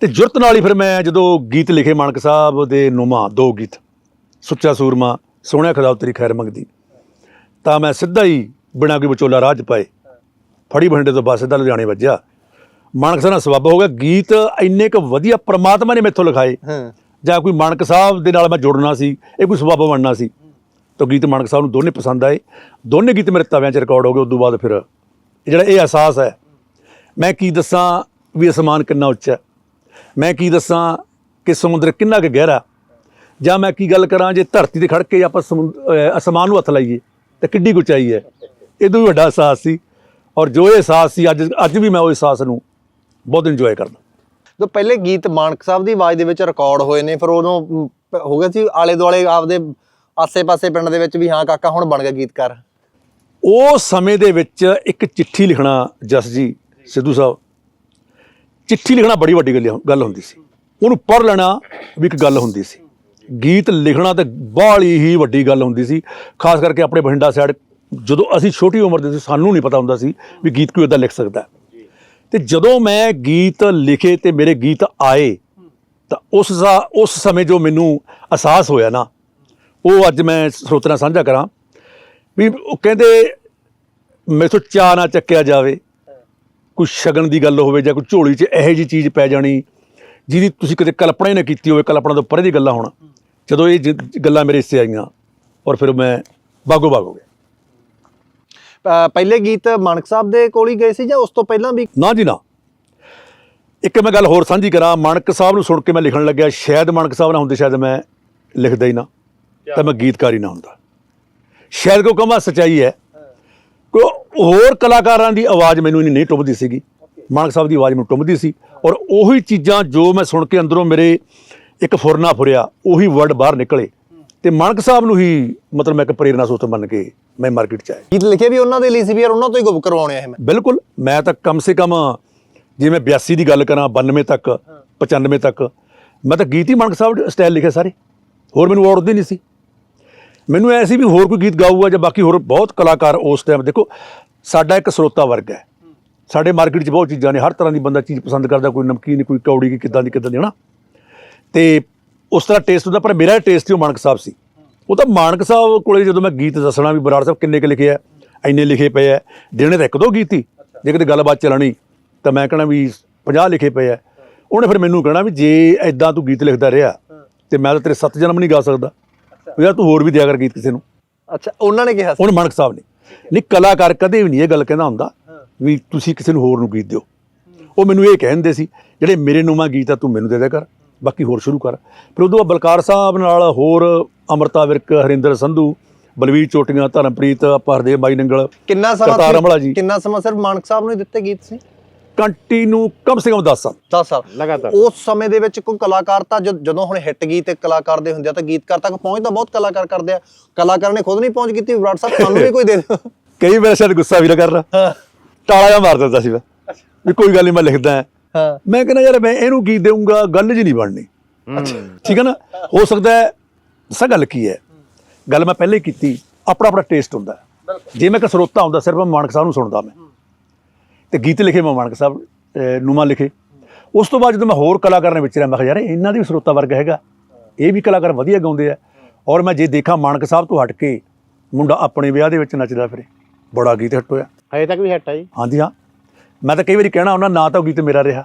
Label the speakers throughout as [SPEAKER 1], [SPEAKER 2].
[SPEAKER 1] ਤੇ ਜੁਰਤ ਨਾਲ ਹੀ ਫਿਰ ਮੈਂ ਜਦੋਂ ਗੀਤ ਲਿਖੇ ਮਾਨਕ ਸਾਹਿਬ ਦੇ ਨੁਮਾ ਦੋ ਗੀਤ ਸੁੱਚਾ ਸੂਰਮਾ ਸੋਹਣਿਆ ਖੁਦਾ ਤੇਰੀ ਖੈਰ ਮੰਗਦੀ ਤਾਂ ਮੈਂ ਸਿੱਧਾ ਹੀ ਬਿਨਾਂ ਕੋਈ ਵਿਚੋਲਾ 'ਚ ਪਾਏ। ਫੜੀ ਭੰਡੇ ਤੋਂ ਬਸ ਸਿੱਧਾ ਲੁਧਿਆਣੇ ਵੱਜਿਆ। ਮਾਨਕ ਸਾਹਿਬ ਨਾਲ ਸਬੱਬ ਹੋ ਗਿਆ ਗੀਤ ਇੰਨੇ ਕੁ ਵਧੀਆ ਪ੍ਰਮਾਤਮਾ ਨੇ ਮੈਥੋਂ ਲਿਖਾਏ।
[SPEAKER 2] ਹਾਂ।
[SPEAKER 1] ਜਾਂ ਕੋਈ ਮਾਨਕ ਸਾਹਿਬ ਦੇ ਨਾਲ ਮੈਂ ਜੁੜਨਾ ਸੀ ਇਹ ਕੋਈ ਸਬੱਬ ਬਣਨਾ ਸੀ। ਤਾਂ ਗੀਤ ਮਾਨਕ ਸਾਹਿਬ ਨੂੰ ਦੋਨੇ ਪਸੰਦ ਆਏ। ਦੋਨੇ ਗੀਤ ਮੇਰੇ ਤਵਿਆਂ 'ਚ ਰਿਕਾਰਡ ਹੋ ਗਏ ਉਸ ਤੋਂ ਬਾਅਦ ਫਿਰ ਇਹ ਜਿਹੜਾ ਇਹ ਅਹਿਸਾਸ ਹੈ ਮੈਂ ਕੀ ਦੱਸਾਂ ਵੀ ਅਸਮਾਨ ਕਿੰਨਾ ਉੱਚਾ ਹੈ। ਮੈਂ ਕੀ ਦੱਸਾਂ ਕਿ ਸਮੁੰਦਰ ਕਿੰਨਾ ਕੁ ਗਹਿਰਾ? ਜਾਂ ਮੈਂ ਕੀ ਗੱਲ ਕਰਾਂ ਜੇ ਧਰਤੀ ਤੇ ਖੜ ਕੇ ਆਪਾਂ ਅਸਮਾਨ ਨੂੰ ਹੱਥ ਲਾਈਏ ਤਾਂ ਕਿੱਡੀ ਉਚਾਈ ਹੈ? ਇਹ ਤੋਂ ਵੀ ਵੱਡਾ ਅਹਿਸਾਸ ਸੀ। ਔਰ ਜੋ ਇਹ ਅਹਿਸਾਸ ਸੀ ਅੱਜ ਅੱਜ ਵੀ ਮੈਂ ਉਹ ਅਹਿਸਾਸ ਨੂੰ ਬਹੁਤ ਇੰਜੋਏ ਕਰਦਾ।
[SPEAKER 2] ਜੋ ਪਹਿਲੇ ਗੀਤ ਮਾਨਕ ਸਾਹਿਬ ਦੀ ਆਵਾਜ਼ ਦੇ ਵਿੱਚ ਰਿਕਾਰਡ ਹੋਏ ਨੇ ਫਿਰ ਉਦੋਂ ਹੋ ਗਿਆ ਸੀ ਆਲੇ ਦੁਆਲੇ ਆਪਦੇ ਆਸੇ-ਪਾਸੇ ਪਿੰਡ ਦੇ ਵਿੱਚ ਵੀ ਹਾਂ ਕਾਕਾ ਹੁਣ ਬਣ ਗਿਆ ਗੀਤਕਾਰ।
[SPEAKER 1] ਉਹ ਸਮੇਂ ਦੇ ਵਿੱਚ ਇੱਕ ਚਿੱਠੀ ਲਿਖਣਾ ਜਸ ਜੀ ਸਿੱਧੂ ਸਾਹਿਬ ਚਿੱਠੀ ਲਿਖਣਾ ਬੜੀ ਵੱਡੀ ਗੱਲ ਗੱਲ ਹੁੰਦੀ ਸੀ। ਉਹਨੂੰ ਪੜ੍ਹ ਲੈਣਾ ਵੀ ਇੱਕ ਗੱਲ ਹੁੰਦੀ ਸੀ। ਗੀਤ ਲਿਖਣਾ ਤੇ ਬਾਹਲੀ ਹੀ ਵੱਡੀ ਗੱਲ ਹੁੰਦੀ ਸੀ। ਖਾਸ ਕਰਕੇ ਆਪਣੇ ਬਠਿੰਡਾ ਸਾਈਡ ਜਦੋਂ ਅਸੀਂ ਛੋਟੀ ਉਮਰ ਦੇ ਸੀ, ਸਾਨੂੰ ਨਹੀਂ ਪਤਾ ਹੁੰਦਾ ਸੀ ਵੀ ਗੀਤ ਕੋਈ ਇਦਾਂ ਲਿਖ ਸਕਦਾ। ਹੈ। ਤੇ ਜਦੋਂ ਮੈਂ ਗੀਤ ਲਿਖੇ ਤੇ ਮੇਰੇ ਗੀਤ ਆਏ, ਤਾਂ ਉਸ ਦਾ ਉਸ ਸਮੇਂ ਜੋ ਮੈਨੂੰ ਅਹਿਸਾਸ ਹੋਇਆ ਨਾ, ਉਹ ਅੱਜ ਮੈਂ ਸਰੋਤਿਆਂ ਸਾਂਝਾ ਕਰਾਂ ਵੀ ਉਹ ਕਹਿੰਦੇ, ਮੈਥੋਂ ਚਾਹ ਨਾ ਚੱਕਿਆ ਜਾਵੇ ਕੋਈ ਸ਼ਗਨ ਦੀ ਗੱਲ ਹੋਵੇ ਜਾਂ ਕੋਈ ਝੋਲੀ 'ਚ ਇਹੋ ਜੀ ਚੀਜ਼ ਪੈ ਜਾਣੀ ਜਿਹਦੀ ਤੁਸੀਂ ਕਦੇ ਕਲਪਨਾ ਹੀ ਨਾ ਕੀਤੀ ਹੋਵੇ ਕਲਪਨਾ ਤੋਂ ਪਰੇ ਦੀ ਗੱਲਾਂ ਹੋਣ। ਜਦੋਂ ਇਹ ਜ- ਗੱਲਾਂ ਮੇਰੇ ਹਿੱਸੇ ਆਈਆਂ ਔਰ ਫਿਰ ਮੈਂ ਬਾਗੋ ਬਾਗ ਹੋ ਗਿਆ।
[SPEAKER 2] ਅ, ਪਹਿਲੇ ਗੀਤ ਮਾਨਕ ਸਾਹਿਬ ਦੇ ਕੋਲ ਹੀ ਗਏ ਸੀ ਜਾਂ ਉਸ ਤੋਂ ਪਹਿਲਾਂ ਵੀ?
[SPEAKER 1] ਨਾ ਜੀ ਨਾ। ਇੱਕ ਮੈਂ ਗੱਲ ਹੋਰ ਸਾਂਝੀ ਕਰਾਂ ਮਾਨਕ ਸਾਹਿਬ ਨੂੰ ਸੁਣ ਕੇ ਮੈਂ ਲਿਖਣ ਲੱਗਿਆ ਸ਼ਾਇਦ ਮਾਨਕ ਸਾਹਿਬ ਨਾ ਹੁੰਦੇ ਸ਼ਾਇਦ ਮੈਂ ਲਿਖਦਾ ਹੀ ਨਾ ਤਾਂ ਮੈਂ ਗੀਤਕਾਰ ਹੀ ਨਾ ਹੁੰਦਾ। ਸ਼ਾਇਦ ਕਿਉਂਕਿ ਮੈਂ ਸੱਚਾਈ ਹੈ ਕੋ ਹੋਰ ਕਲਾਕਾਰਾਂ ਦੀ ਆਵਾਜ਼ ਮੈਨੂੰ ਇੰਨੀ ਨਹੀਂ ਟੁੱਭਦੀ ਸੀਗੀ। ਮਾਨਕ ਸਾਹਿਬ ਦੀ ਆਵਾਜ਼ ਮੈਨੂੰ ਟੁੱਭਦੀ ਸੀ ਔਰ ਉਹੀ ਚੀਜ਼ਾਂ ਜੋ ਮੈਂ ਸੁਣ ਕੇ ਅੰਦਰੋਂ ਮੇਰੇ ਇੱਕ ਫੁਰਨਾ ਫੁਰਿਆ ਉਹੀ ਵਰਡ ਬਾਹਰ ਨਿਕਲੇ। ਤੇ ਮਾਨਕ ਸਾਹਿਬ ਨੂੰ ਹੀ ਮਤਲਬ ਮੈਂ ਇੱਕ ਪ੍ਰੇਰਨਾ ਸੋਤ ਮੰਨ ਕੇ ਮੈਂ ਮਾਰਕੀਟ 'ਚ ਆਇਆ।
[SPEAKER 2] ਗੀਤ ਲਿਖੇ ਵੀ ਉਹਨਾਂ ਦੇ ਲਈ ਸੀ ਵੀ ਯਾਰ ਉਹਨਾਂ ਤੋਂ ਹੀ ਗੁੱਬ ਕਰਵਾਉਣੇ ਆ ਇਹ ਮੈਂ।
[SPEAKER 1] ਬਿਲਕੁਲ ਮੈਂ ਤਾਂ ਕਮ ਸੇ ਕਮ ਜੇ ਮੈਂ 82 ਦੀ ਗੱਲ ਕਰਾਂ 92 ਤੱਕ 95 ਤੱਕ ਮੈਂ ਤਾਂ ਗੀਤ ਹੀ ਮਾਨਕ ਸਾਹਿਬ ਸਟਾਈਲ ਲਿਖੇ ਸਾਰੇ। ਹੋਰ ਮੈਨੂੰ ਔੜਦੀ ਨਹੀਂ ਸੀ। ਮੈਨੂੰ ਐ ਸੀ ਵੀ ਹੋਰ ਕੋਈ ਗੀਤ ਗਾਊਗਾ ਜਾਂ ਬਾਕੀ ਹੋਰ ਬਹੁਤ ਕਲਾਕਾਰ ਉਸ ਟਾਈਮ ਦੇਖੋ, ਸਾਡਾ ਇੱਕ ਸਰੋਤਾ ਵਰਗ ਹੈ। ਸਾਡੇ ਮਾਰਕੀਟ 'ਚ ਬਹੁਤ ਚੀਜ਼ਾਂ ਨੇ, ਹਰ ਤਰ੍ਹਾਂ ਦੀ ਬੰਦਾ ਚੀਜ਼ ਪਸੰਦ ਕਰਦਾ, ਕੋਈ ਨਮਕੀਨ, ਕੋਈ ਕੌੜੀ ਕੀ ਕਿੱਦਾਂ ਦੀ ਕਿੱਦਾਂ ਦੀ, ਹਨਾ? ਤੇ ਉਸ ਤਰ੍ਹਾਂ ਟੇਸਟ ਹੁੰਦਾ, ਪਰ ਮੇਰਾ ਟੇਸਟ ਹੀ ਉਹ ਮਾਨਕ ਸਾਹਿਬ ਸੀ। ਉਹ ਤਾਂ ਮਾਨਕ ਸਾਹਿਬ ਕੋਲੇ ਜਦੋਂ ਮੈਂ ਗੀਤ ਦੱਸਣਾ ਵੀ ਬਰਾੜ ਸਾਹਿਬ ਕਿੰਨੇ ਕੁ ਲਿਖੇ ਆ, ਇੰਨੇ ਲਿਖੇ ਪਏ ਆ ਦੇਣੇ ਤਾਂ ਇੱਕ ਦੋ ਗੀਤ ਹੀ, ਜੇ ਕਿਤੇ ਗੱਲਬਾਤ ਚੱਲਣੀ, ਤਾਂ ਮੈਂ ਕਹਣਾ ਵੀ 50 ਲਿਖੇ ਪਏ ਆ। ਉਹਨੇ ਫਿਰ ਮੈਨੂੰ ਕਹਿਣਾ ਵੀ ਜੇ ਐਦਾਂ ਤੂੰ ਗੀਤ ਲਿਖਦਾ ਰਿਹਾ, ਤੇ ਮੈਂ ਤਾਂ ਤੇਰੇ ਸੱਤ ਜਨਮ ਨਹੀਂ ਗਾ ਸਕਦਾ। ਵੀ ਯਾਰ ਤੂੰ ਹੋਰ ਵੀ ਦਿਆ ਕਰ ਗੀਤ ਕਿਸੇ ਨੂੰ।
[SPEAKER 2] ਅੱਛਾ ਉਹਨਾਂ ਨੇ ਕਿਹਾ ਸੀ?
[SPEAKER 1] ਹੁਣ ਮਾਨਕ ਸਾਹਿਬ ਨੇ। ਨਹੀਂ ਕਲਾਕਾਰ ਕਦੇ ਵੀ ਨਹੀਂ ਇਹ ਗੱਲ ਕਹਿੰਦਾ ਹੁੰਦਾ ਵੀ ਤੁਸੀਂ ਕਿਸੇ ਨੂੰ ਹੋਰ ਨੂੰ ਗੀਤ ਦਿਓ। ਉਹ ਮੈਨੂੰ ਇਹ ਕਹਿੰਦੇ ਸੀ ਜਿਹੜੇ ਮੇਰੇ ਨੂੰਮਾ ਗੀਤ ਆ ਤੂੰ ਮੈਨੂੰ ਦੇ ਦਿਆ ਕਰ। ਬਾਕੀ ਹੋਰ ਸ਼ੁਰੂ ਕਰ। ਫਿਰ ਉਦੋਂ ਬਾਅਦ ਬਲਕਾਰ ਸਾਹਿਬ ਨਾਲ ਹੋਰ ਅਮਰਤਾ ਵਿਰਕ ਹਰਿੰਦਰ ਸੰਧੂ ਬਲਵੀਰ ਚੋਟੀਆਂ ਧਰਮਪ੍ਰੀਤ ਪਰਦੇਵ ਬਾਈ ਨੰਗਲ
[SPEAKER 2] ਕਿੰਨਾ ਸਮਾਂ। ਕਿੰਨਾ ਸਮਾਂ ਸਿਰਫ ਮਾਨਕ ਸਾਹਿਬ ਨੂੰ ਹੀ ਦਿੱਤੇ ਗੀਤ ਸੀ?
[SPEAKER 1] ਕੰਟੀਨਿਊ ਕਮ ਸੇ ਕਮ 10 ਸਾਲ।
[SPEAKER 2] 10 ਸਾਲ।
[SPEAKER 3] ਲਗਾਤਾਰ।
[SPEAKER 2] ਉਸ ਸਮੇਂ ਦੇ ਵਿੱਚ ਕੋਈ ਕਲਾਕਾਰ ਤਾਂ ਜਦ- ਜਦੋਂ ਹੁਣ ਹਿੱਟ ਗੀਤ ਤੇ ਕਲਾਕਾਰ ਦੇ ਹੁੰਦੇ ਆ ਤਾਂ ਗੀਤਕਾਰ ਤੱਕ ਪਹੁੰਚ ਤਾਂ ਬਹੁਤ ਕਲਾਕਾਰ ਕਰਦੇ ਆ। ਕਲਾਕਾਰ ਨੇ ਖੁਦ ਨਹੀਂ ਪਹੁੰਚ ਕੀਤੀ ਵਿਰਾਟ ਸਾਹਿਬ ਸਾਨੂੰ ਵੀ ਕੋਈ ਦੇ ਦਿਓ।
[SPEAKER 1] ਕਈ ਵਾਰ ਸ਼ਾਇਦ ਗੁੱਸਾ ਵੀ ਨਾ ਕਰਨਾ
[SPEAKER 2] ਹਾਂ।
[SPEAKER 1] ਟਾਲਾ ਜਿਹਾ ਮਾਰ ਦਿੰਦਾ ਸੀ ਮੈਂ। ਵੀ ਕੋਈ ਗੱਲ ਨਹੀਂ ਮੈਂ ਲਿਖਦਾ ਹਾਂ।
[SPEAKER 2] ਹਾਂ।
[SPEAKER 1] ਮੈਂ ਕਹਿੰਦਾ ਯਾਰ ਮੈਂ ਇਹਨੂੰ ਕੀ ਦੇਵਾਂਗਾ ਗੱਲ ਜੀ ਨਹੀਂ ਬਣਨੀ। ਠੀਕ ਹੈ ਨਾ? ਹੋ ਸਕਦਾ ਹੈ ਦੱਸਾਂ ਗੱਲ ਕੀ ਹੈ? ਗੱਲ ਮੈਂ ਪਹਿਲੇ ਹੀ ਕੀਤੀ। ਆਪਣਾ ਆਪਣਾ ਟੇਸਟ ਹੁੰਦਾ। ਹੈ। ਜੇ ਮੈਂ ਇੱਕ ਸਰੋਤਾ ਹੁੰਦਾ ਸਿਰਫ ਮੈਂ ਮਾਨਕ ਸਾਹਿਬ ਨੂੰ ਸੁਣਦਾ ਮੈਂ। ਤੇ ਗੀਤ ਲਿਖੇ ਮੈਂ ਮਾਨਕ ਸਾਹਿਬ ਨੂਮਾ ਲਿਖੇ। ਉਸ ਤੋਂ ਬਾਅਦ ਜਦੋਂ ਮੈਂ ਹੋਰ ਕਲਾਕਾਰਾਂ ਵਿੱਚ ਰਿਹਾ ਮੈਂ ਕਿਹਾ ਯਾਰ ਇਹਨਾਂ ਦੀ ਵੀ ਸਰੋਤਾ ਵਰਗ ਹੈਗਾ। ਇਹ ਵੀ ਕਲਾਕਾਰ ਵਧੀਆ ਗਾਉਂਦੇ ਆ। ਔਰ ਮੈਂ ਜੇ ਦੇਖਾਂ ਮਾਨਕ ਸਾਹਿਬ ਤੋਂ ਹਟ ਕੇ ਮੁੰਡਾ ਆਪਣੇ ਵਿਆਹ ਦੇ ਵਿੱਚ ਨੱਚਦਾ ਫਿਰੇ। ਬੜਾ ਗੀਤ ਹਿੱਟ ਹੋਇਆ।
[SPEAKER 3] ਹਜੇ ਤੱਕ ਵੀ ਹਿੱਟ ਆ ਜੀ।
[SPEAKER 1] ਹਾਂਜੀ ਹਾਂ। ਮੈਂ ਤਾਂ ਕਈ ਵਾਰੀ ਕਹਿਣਾ ਉਹਨਾਂ ਨਾ ਤਾਂ ਉਹ ਗੀਤ ਮੇਰਾ ਰਿਹਾ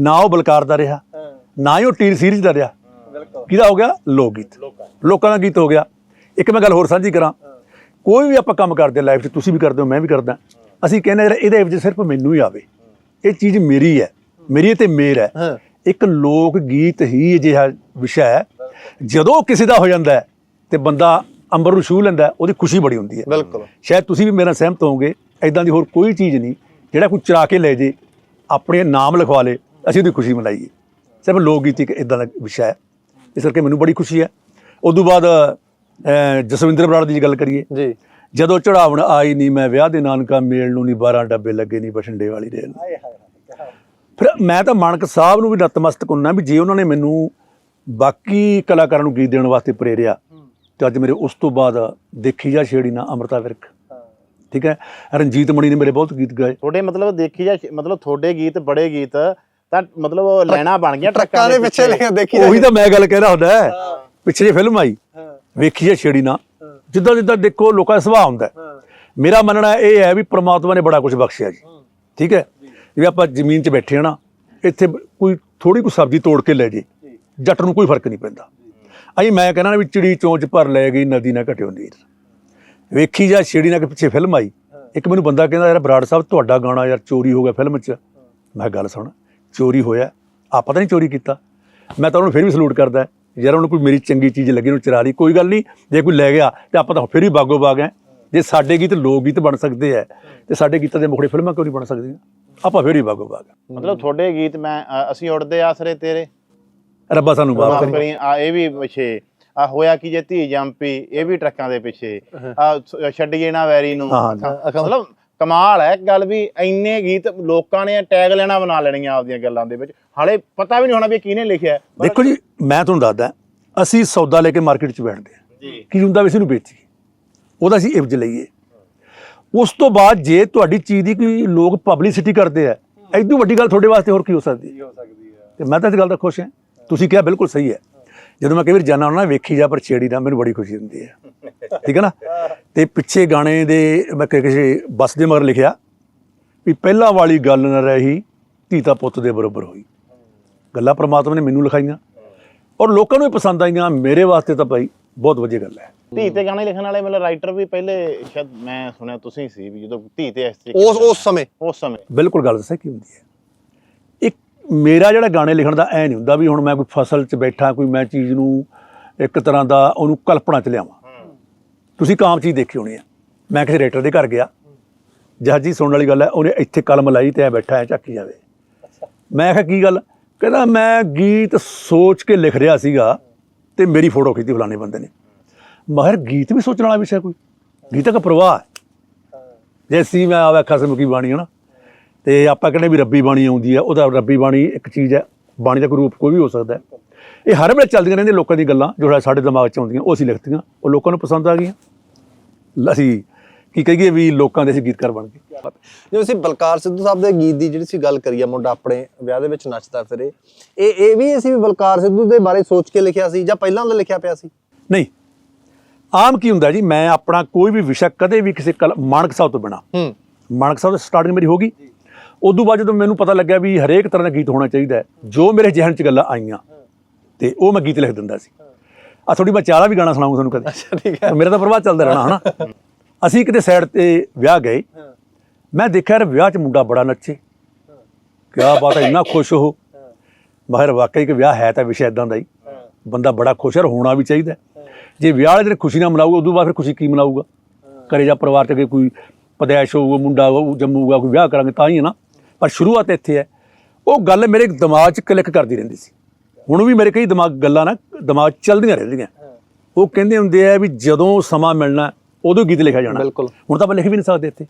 [SPEAKER 1] ਨਾ ਉਹ ਬਲਕਾਰ ਦਾ ਰਿਹਾ ਨਾ ਹੀ ਉਹ ਟੀਰ ਸੀਰੀਜ਼ ਦਾ ਰਿਹਾ। ਕਿਹਦਾ ਹੋ ਗਿਆ? ਲੋਕ ਗੀਤ। ਲੋਕਾਂ ਦਾ। ਗੀਤ ਹੋ ਗਿਆ। ਇੱਕ ਮੈਂ ਗੱਲ ਹੋਰ ਸਾਂਝੀ ਕਰਾਂ। ਕੋਈ ਵੀ ਆਪਾਂ ਕੰਮ ਕਰਦੇ ਲਾਈਫ 'ਚ ਤੁਸੀਂ ਵੀ ਕਰਦੇ ਹੋ ਮੈਂ ਵੀ ਕਰਦਾ। ਅਸੀਂ ਕਹਿੰਦੇ ਯਾਰ ਇਹਦੇ ਵਿੱਚ ਸਿਰਫ ਮੈਨੂੰ ਹੀ ਆਵੇ। ਇਹ ਚੀਜ਼ ਮੇਰੀ ਹੈ। ਮੇਰੀ ਤੇ ਮੇਰ ਹੈ। ਇੱਕ ਲੋਕ ਗੀਤ ਹੀ ਅਜਿਹਾ ਵਿਸ਼ਾ ਹੈ। ਜਦੋਂ ਕਿਸੇ ਦਾ ਹੋ ਜਾਂਦਾ ਹੈ ਤੇ ਬੰਦਾ ਅੰਬਰ ਨੂੰ ਛੂ ਲੈਂਦਾ ਉਹਦੀ ਖੁਸ਼ੀ ਬੜੀ ਹੁੰਦੀ ਹੈ।
[SPEAKER 2] ਬਿਲਕੁਲ।
[SPEAKER 1] ਸ਼ਾਇਦ ਤੁਸੀਂ ਵੀ ਮੇਰੇ ਸਹਿਮਤ ਹੋਵੋਗੇ ਐਦਾਂ ਦੀ ਹੋਰ ਕੋਈ ਚੀਜ਼ ਨਹੀਂ ਜਿਹੜਾ ਕੋਈ ਚਰਾ ਕੇ ਲੈ ਜੇ ਆਪਣੇ ਨਾਮ ਲਿਖਵਾ ਲੇ ਅਸੀਂ ਉਹਦੀ ਖੁਸ਼ੀ ਮਨਾਈਏ। ਸਿਰਫ ਲੋਕ ਗੀਤ ਇੱਕ ਇਦਾਂ ਦਾ ਵਿਸ਼ਾ ਹੈ। ਇਸ ਕਰਕੇ ਮੈਨੂੰ ਬੜੀ ਖੁਸ਼ੀ ਹੈ। ਉਦੋਂ ਬਾਅਦ ਅਹ, ਜਸਵਿੰਦਰ ਬਰਾੜ ਦੀ ਗੱਲ ਕਰੀਏ।
[SPEAKER 2] ਜੀ।
[SPEAKER 1] ਜਦੋਂ ਚੜਾਵਣ ਆਈ ਨਹੀਂ ਮੈਂ ਵਿਆਹ ਦੇ ਨਾਨਕਾ ਮੇਲ ਨੂੰ ਨਹੀਂ 12 ਡੱਬੇ ਲੱਗੇ ਨਹੀਂ ਬਠਿੰਡੇ ਵਾਲੀ ਰੇਲ ਫਿਰ ਮੈਂ ਤਾਂ ਮਾਨਕ ਸਾਹਿਬ ਨੂੰ ਵੀ ਨਤਮਸਤਕ ਹੁੰਨਾ ਵੀ ਜੇ ਉਹਨਾਂ ਨੇ ਮੈਨੂੰ ਬਾਕੀ ਕਲਾਕਾਰਾਂ ਨੂੰ ਗੀਤ ਦੇਣ ਵਾਸਤੇ ਪ੍ਰੇਰਿਆ ਤੇ ਅੱਜ ਮੇਰੇ ਉਸ ਤੋਂ ਬਾਅਦ ਦੇਖੀ ਜਾ ਛੇੜੀ ਨਾ ਅਮਰਤਾ ਵਿਰਕ। ਠੀਕ ਹੈ? ਰਣਜੀਤ ਮਣੀ ਨੇ ਮੇਰੇ ਬਹੁਤ ਗੀਤ ਗਾਏ।
[SPEAKER 3] ਤੁਹਾਡੇ ਮਤਲਬ ਦੇਖੀ ਜਾ ਮਤਲਬ ਤੁਹਾਡੇ ਗੀਤ ਬੜੇ ਗੀਤ ਤਾਂ ਮਤਲਬ ਉਹ ਲੈਣਾ ਬਣ ਗਿਆ
[SPEAKER 2] ਟਰੱਕਾਂ ਦੇ ਪਿੱਛੇ ਲੈ ਦੇਖੀ
[SPEAKER 1] ਉਹੀ ਤਾਂ ਮੈਂ ਗੱਲ ਕਹਿ ਰਿਹਾ ਹੁੰਦਾ। ਪਿੱਛੇ ਜੇ ਫਿਲਮ ਆਈ ਵੇਖੀ ਜੇ ਛੇੜੀ ਨਾ। ਜਿੱਦਾਂ ਜਿੱਦਾਂ ਦੇਖੋ ਲੋਕਾਂ ਦਾ ਸੁਭਾਅ ਹੁੰਦਾ। ਮੇਰਾ ਮੰਨਣਾ ਇਹ ਹੈ ਵੀ ਪ੍ਰਮਾਤਮਾ ਨੇ ਬੜਾ ਕੁਝ ਬਖਸ਼ਿਆ ਜੀ। ਠੀਕ ਹੈ? ਜਿਵੇਂ ਆਪਾਂ ਜ਼ਮੀਨ 'ਚ ਬੈਠੇ ਹਾਂ ਨਾ ਇੱਥੇ ਕੋਈ ਥੋੜੀ ਕੁ ਸਬਜ਼ੀ ਤੋੜ ਕੇ ਲੈ ਜੇ ਜੱਟ ਨੂੰ ਕੋਈ ਫ਼ਰਕ ਨਹੀਂ ਪੈਂਦਾ। ਅਈ ਮੈਂ ਕਹਿੰਦਾ ਵੀ ਚਿੜੀ ਚੋਂਚ ਭਰ ਲੈ ਗਈ ਨਦੀ ਨਾ ਘਟਿਓ ਨੀਰ ਵੇਖੀ ਜਾਂ ਛੇੜੀ ਨਾ ਕਿ ਪਿੱਛੇ ਫਿਲਮ ਆਈ। ਇੱਕ ਮੈਨੂੰ ਬੰਦਾ ਕਹਿੰਦਾ ਯਾਰ ਬਰਾੜ ਸਾਹਿਬ ਤੁਹਾਡਾ ਗਾਣਾ ਯਾਰ ਚੋਰੀ ਹੋ ਗਿਆ ਫਿਲਮ 'ਚ। ਮੈਂ ਗੱਲ ਸੁਣ ਚੋਰੀ ਹੋਇਆ। ਆ ਪਤਾ ਨਹੀਂ ਚੋਰੀ ਕੀਤਾ। ਮੈਂ ਤਾਂ ਉਹਨੂੰ ਫਿਰ ਵੀ ਸਲੂਟ ਕਰਦਾ। ਯਾਰ ਉਹਨੂੰ ਕੋਈ ਮੇਰੀ ਚੰਗੀ ਚੀਜ਼ ਲੱਗੀ ਉਹਨੂੰ ਚਰਾ ਲਈ ਕੋਈ ਗੱਲ ਨਹੀਂ ਜੇ ਕੋਈ ਲੈ ਗਿਆ ਤੇ ਆਪਾਂ ਤਾਂ ਫਿਰ ਵੀ ਬਾਗੋ ਬਾਗ ਹੈ ਜੇ ਸਾਡੇ ਗੀਤ ਲੋਕ ਗੀਤ ਬਣ ਸਕਦੇ ਆ ਤੇ ਸਾਡੇ ਗੀਤਾਂ ਦੇ ਮੁਖੜੇ ਫਿਲਮਾਂ ਕਿਉਂ ਨਹੀਂ ਬਣ ਸਕਦੀਆਂ? ਆਪਾਂ ਫਿਰ ਵੀ ਬਾਗੋ ਬਾਗ ਹਾਂ।
[SPEAKER 3] ਮਤਲਬ ਤੁਹਾਡੇ ਗੀਤ ਮੈਂ ਅਸੀਂ ਉੜਦੇ ਆਸਰੇ ਤੇਰੇ।
[SPEAKER 1] ਰੱਬਾ ਸਾਨੂੰ ਮਾਫ ਕਰੇ।
[SPEAKER 3] ਆ ਇਹ ਵੀ ਪਿੱਛੇ ਆ ਹੋਇਆ ਕੀ ਜੇ ਧੀ ਜੰਪੀ ਇਹ ਵੀ ਟਰੱਕਾਂ ਦੇ ਪਿੱਛੇ। ਆ ਛੱਡੀਏ ਨਾ ਵੈਰੀ ਨੂੰ।
[SPEAKER 1] ਹਾਂ,
[SPEAKER 3] ਮਤਲਬ ਕਮਾਲ ਹੈ ਗੱਲ ਵੀ ਇੰਨੇ ਗੀਤ ਲੋਕਾਂ ਨੇ ਟੈਗ ਲੈਣਾ ਬਣਾ ਲੈਣੀਆਂ ਆਪਦੀਆਂ ਗੱਲਾਂ ਦੇ ਵਿੱਚ। ਹਾਲੇ ਪਤਾ ਵੀ ਨਹੀਂ ਹੋਣਾ ਵੀ ਇਹ ਕਿਹਨੇ ਲਿਖਿਆ।
[SPEAKER 1] ਦੇਖੋ ਜੀ ਮੈਂ ਤੁਹਾਨੂੰ ਦੱਸਦਾ ਅਸੀਂ ਸੌਦਾ ਲੈ ਕੇ ਮਾਰਕੀਟ 'ਚ ਬੈਠਦੇ ਹਾਂ।
[SPEAKER 3] ਜੀ।
[SPEAKER 1] ਕੀ ਹੁੰਦਾ ਵੀ ਇਸ ਨੂੰ ਵੇਚੀਏ ਉਹਦਾ ਅਸੀਂ ਇਵਜ ਲਈਏ। ਉਸ ਤੋਂ ਬਾਅਦ ਜੇ ਤੁਹਾਡੀ ਚੀਜ਼ ਦੀ ਕੋਈ ਲੋਕ ਪਬਲਿਸਿਟੀ ਕਰਦੇ ਆ ਐਦੋਂ ਵੱਡੀ ਗੱਲ ਤੁਹਾਡੇ ਵਾਸਤੇ ਹੋਰ ਕੀ ਹੋ ਸਕਦੀ ਹੈ? ਤੇ ਮੈਂ ਤਾਂ ਇਸ ਗੱਲ ਦਾ ਖੁਸ਼ ਹਾਂ। ਤੁਸੀਂ ਕਿਹਾ ਬਿਲਕੁਲ ਸਹੀ ਹੈ। ਜਦੋਂ ਮੈਂ ਕਈ ਵਾਰ ਜਾਣਾ ਹੁੰਦਾ ਨਾ ਵੇਖੀ ਜਾ ਪਰ ਛੇੜੀ ਨਾ ਮੈਨੂੰ ਬੜੀ ਖੁਸ਼ੀ ਹੁੰਦੀ ਹੈ। ਠੀਕ ਹੈ ਨਾ? ਤੇ ਪਿੱਛੇ ਗਾਣੇ ਦੇ ਮੈਂ ਕਿ- ਕਿਸੇ ਬੱਸ ਦੇ ਮਗਰ ਲਿਖਿਆ ਵੀ ਪਹਿਲਾਂ ਵਾਲੀ ਗੱਲ ਨਾ ਰਹੀ ਧੀ ਤਾਂ ਪੁੱਤ ਦੇ ਬਰਾਬਰ ਹੋਈ। ਗੱਲਾਂ ਪ੍ਰਮਾਤਮਾ ਨੇ ਮੈਨੂੰ ਲਿਖਾਈਆਂ ਔਰ ਲੋਕਾਂ ਨੂੰ ਵੀ ਪਸੰਦ ਆਈਆਂ ਮੇਰੇ ਵਾਸਤੇ ਤਾਂ ਭਾਈ ਬਹੁਤ ਵਧੀਆ ਗੱਲ ਹੈ।
[SPEAKER 3] ਧੀ ਤੇ ਗਾਣੇ ਲਿਖਣ ਵਾਲੇ ਮਤਲਬ ਰਾਈਟਰ ਵੀ ਪਹਿਲੇ ਸ਼ਾਇਦ ਮੈਂ ਸੁਣਿਆ ਤੁਸੀਂ ਸੀ ਵੀ ਜਦੋਂ ਧੀ ਤੇ ਇਸ ਤਰੀਕੇ
[SPEAKER 2] ਉਸ ਉਸ ਸਮੇਂ।
[SPEAKER 3] ਉਸ ਸਮੇਂ।
[SPEAKER 1] ਬਿਲਕੁਲ ਗੱਲ ਦੱਸਿਆ ਕੀ ਹੁੰਦੀ ਹੈ। ਇੱਕ ਮੇਰਾ ਜਿਹੜਾ ਗਾਣੇ ਲਿਖਣ ਦਾ ਐ ਨਹੀਂ ਹੁੰਦਾ ਵੀ ਹੁਣ ਮੈਂ ਕੋਈ ਫਸਲ 'ਚ ਬੈਠਾ ਕੋਈ ਮੈਂ ਚੀਜ਼ ਨੂੰ ਇੱਕ ਤਰ੍ਹਾਂ ਦਾ ਉਹਨੂੰ ਕਲਪਨਾ 'ਚ ਲਿਆਵਾਂ। ਤੁਸੀਂ ਕਾਮ ਚੀਜ਼ ਦੇਖੀ ਹੋਣੀ ਹੈ ਮੈਂ ਕਿਸੇ ਰਾਈਟਰ ਦੇ ਘਰ ਗਿਆ। ਜਹਾਜੀ ਸੁਣਨ ਵਾਲੀ ਗੱਲ ਹੈ, ਉਹਨੇ ਇੱਥੇ ਕਲਮ ਲਾਈ ਤੇ ਐ ਬੈਠਾ, ਐ ਝਾਕੀ ਜਾਵੇ। ਮੈਂ ਕਿਹਾ, ਕੀ ਗੱਲ? ਕਹਿੰਦਾ, ਮੈਂ ਗੀਤ ਸੋਚ ਕੇ ਲਿਖ ਰਿਹਾ ਸੀਗਾ ਤੇ ਮੇਰੀ ਫੋਟੋ ਖਿੱਚੀ ਫਲਾਣੇ ਬੰਦੇ ਨੇ। ਮਗਰ ਗੀਤ ਵੀ ਸੋਚਣ ਵਾਲਾ ਵਿਸ਼ਾ ਕੋਈ? ਗੀਤ ਦਾ ਪ੍ਰਵਾਹ ਹੈ। ਜੇ ਸੀ ਮੈਂ ਆਵੇ ਖਸਮ ਕੀ ਬਾਣੀ ਹੈ ਨਾ। ਤੇ ਆਪਾਂ ਕਹਿੰਦੇ ਵੀ ਰੱਬੀ ਬਾਣੀ ਆਉਂਦੀ ਹੈ, ਉਹਦਾ ਰੱਬੀ ਬਾਣੀ ਇੱਕ ਚੀਜ਼ ਹੈ। ਬਾਣੀ ਦਾ ਕੋਈ ਰੂਪ ਕੋਈ ਵੀ ਹੋ ਸਕਦਾ ਇਹ ਹਰ ਵੇਲੇ ਚੱਲਦੀਆਂ ਰਹਿੰਦੀਆਂ ਲੋਕਾਂ ਦੀਆਂ ਗੱਲਾਂ, ਜੋ ਸਾਡੇ ਦਿਮਾਗ 'ਚ ਆਉਂਦੀਆਂ, ਉਹ ਅਸੀਂ ਲਿਖਤੀਆਂ, ਉਹ ਲੋਕਾਂ ਨੂੰ ਪਸੰਦ ਆ ਗਈਆਂ। ਅਸੀਂ ਕੀ ਕਹੀਏ ਵੀ ਲੋਕਾਂ ਦੇ ਅਸੀਂ ਗੀਤਕਾਰ ਬਣ ਗਏ।
[SPEAKER 2] ਜਿਵੇਂ ਅਸੀਂ ਬਲਕਾਰ ਸਿੱਧੂ ਸਾਹਿਬ ਦੇ ਗੀਤ ਦੀ ਜਿਹੜੀ ਸੀ ਗੱਲ ਕਰੀਏ ਮੁੰਡਾ ਆਪਣੇ ਵਿਆਹ ਦੇ ਵਿੱਚ ਨੱਚਦਾ ਫਿਰੇ ਇਹ ਇਹ ਵੀ ਅਸੀਂ ਬਲਕਾਰ ਸਿੱਧੂ ਦੇ ਬਾਰੇ ਸੋਚ ਕੇ ਲਿਖਿਆ ਸੀ ਜਾਂ ਪਹਿਲਾਂ ਦਾ ਲਿਖਿਆ ਪਿਆ ਸੀ?
[SPEAKER 1] ਨਹੀਂ। ਆਮ ਕੀ ਹੁੰਦਾ ਜੀ ਮੈਂ ਆਪਣਾ ਕੋਈ ਵੀ ਵਿਸ਼ਾ ਕਦੇ ਵੀ ਕਿਸੇ ਮਾਨਕ ਸਾਹਿਬ ਤੋਂ ਬਿਨਾ।
[SPEAKER 2] ਹੂੰ।
[SPEAKER 1] ਮਾਨਕ ਸਾਹਿਬ ਤੋਂ ਸਟਾਰਟਿੰਗ ਮੇਰੀ ਹੋ ਗਈ। ਉਦੋਂ ਬਾਅਦ ਜਦੋਂ ਮੈਨੂੰ ਪਤਾ ਲੱਗਿਆ ਵੀ ਹਰੇਕ ਤਰ੍ਹਾਂ ਦਾ ਗੀਤ ਹੋਣਾ ਚਾਹੀਦਾ ਜੋ ਮੇਰੇ ਜ਼ਿਹਨ 'ਚ ਗੱਲਾਂ ਆਈਆਂ ਤੇ ਉਹ ਮੈਂ ਗੀਤ ਲਿਖ ਦਿੰਦਾ ਸੀ। ਆ ਥੋੜੀ ਮੈਂ ਚਾਲਾ ਵੀ ਗਾਣਾ ਸੁਣਾਉਂਗਾ ਤੁਹਾਨੂੰ ਕਦੇ।
[SPEAKER 2] ਅੱਛਾ ਠੀਕ ਹੈ।
[SPEAKER 1] ਮੇਰਾ ਤਾਂ ਪ੍ਰਵਾਹ ਚੱਲਦਾ ਰਹਿਣਾ ਹਨਾ? ਅਸੀਂ ਕਿਤੇ ਸਾਈਡ ਤੇ ਵਿਆਹ ਗਏ। ਮੈਂ ਦੇਖਿਆ ਯਾਰ ਵਿਆਹ 'ਚ ਮੁੰਡਾ ਬੜਾ ਨੱਚੇ। ਕਿਆ ਬਾਤ ਹੈ ਇੰਨਾ ਖੁਸ਼ ਉਹ। ਮਗਰ ਵਾਕਈ ਕਿ ਵਿਆਹ ਹੈ ਤਾਂ ਵਿਸ਼ਾ ਇਦਾਂ ਦਾ ਹੀ। ਬੰਦਾ ਬੜਾ ਖੁਸ਼ ਹੈ ਔਰ ਹੋਣਾ ਵੀ ਚਾਹੀਦਾ ਹੈ। ਜੇ ਵਿਆਹ ਵਾਲੇ ਦਿਨ ਖੁਸ਼ੀ ਨਾ ਮਨਾਊਗਾ ਉਦੋਂ ਬਾਅਦ ਫਿਰ ਖੁਸ਼ੀ ਕੀ ਮਨਾਊਗਾ? ਘਰੇ ਜਾਂ ਪਰਿਵਾਰ 'ਚ ਅੱਗੇ ਕੋਈ ਪਦੈਸ਼ ਹੋਊਗਾ ਮੁੰਡਾ ਹੋਊ ਜੰਮੂਗਾ ਕੋਈ ਵਿਆਹ ਕਰਾਂਗੇ ਤਾਂ ਹੀ ਹੈ ਨਾ। ਪਰ ਸ਼ੁਰੂਆਤ ਇੱਥੇ ਹੈ। ਉਹ ਗੱਲ ਮੇਰੇ ਦਿਮਾਗ 'ਚ ਕਲਿੱਕ ਕਰਦੀ ਰਹਿੰਦੀ ਸੀ। ਹੁਣ ਵੀ ਮੇਰੇ ਕਈ ਦਿਮਾਗ ਗੱਲਾਂ ਨਾ ਦਿਮਾਗ ਚੱਲਦੀਆਂ ਰਹਿੰਦੀਆਂ। ਉਹ ਕਹਿੰਦੇ ਹੁੰਦੇ ਆ ਵੀ ਜਦੋਂ ਸਮਾਂ ਮਿਲਣਾ ਉਦੋਂ ਗੀਤ ਲਿਖਿਆ ਜਾਣਾ।
[SPEAKER 2] ਬਿਲਕੁਲ।
[SPEAKER 1] ਹੁਣ ਤਾਂ ਆਪਾਂ ਲਿਖ ਵੀ ਨਹੀਂ ਸਕਦੇ ਇੱਥੇ।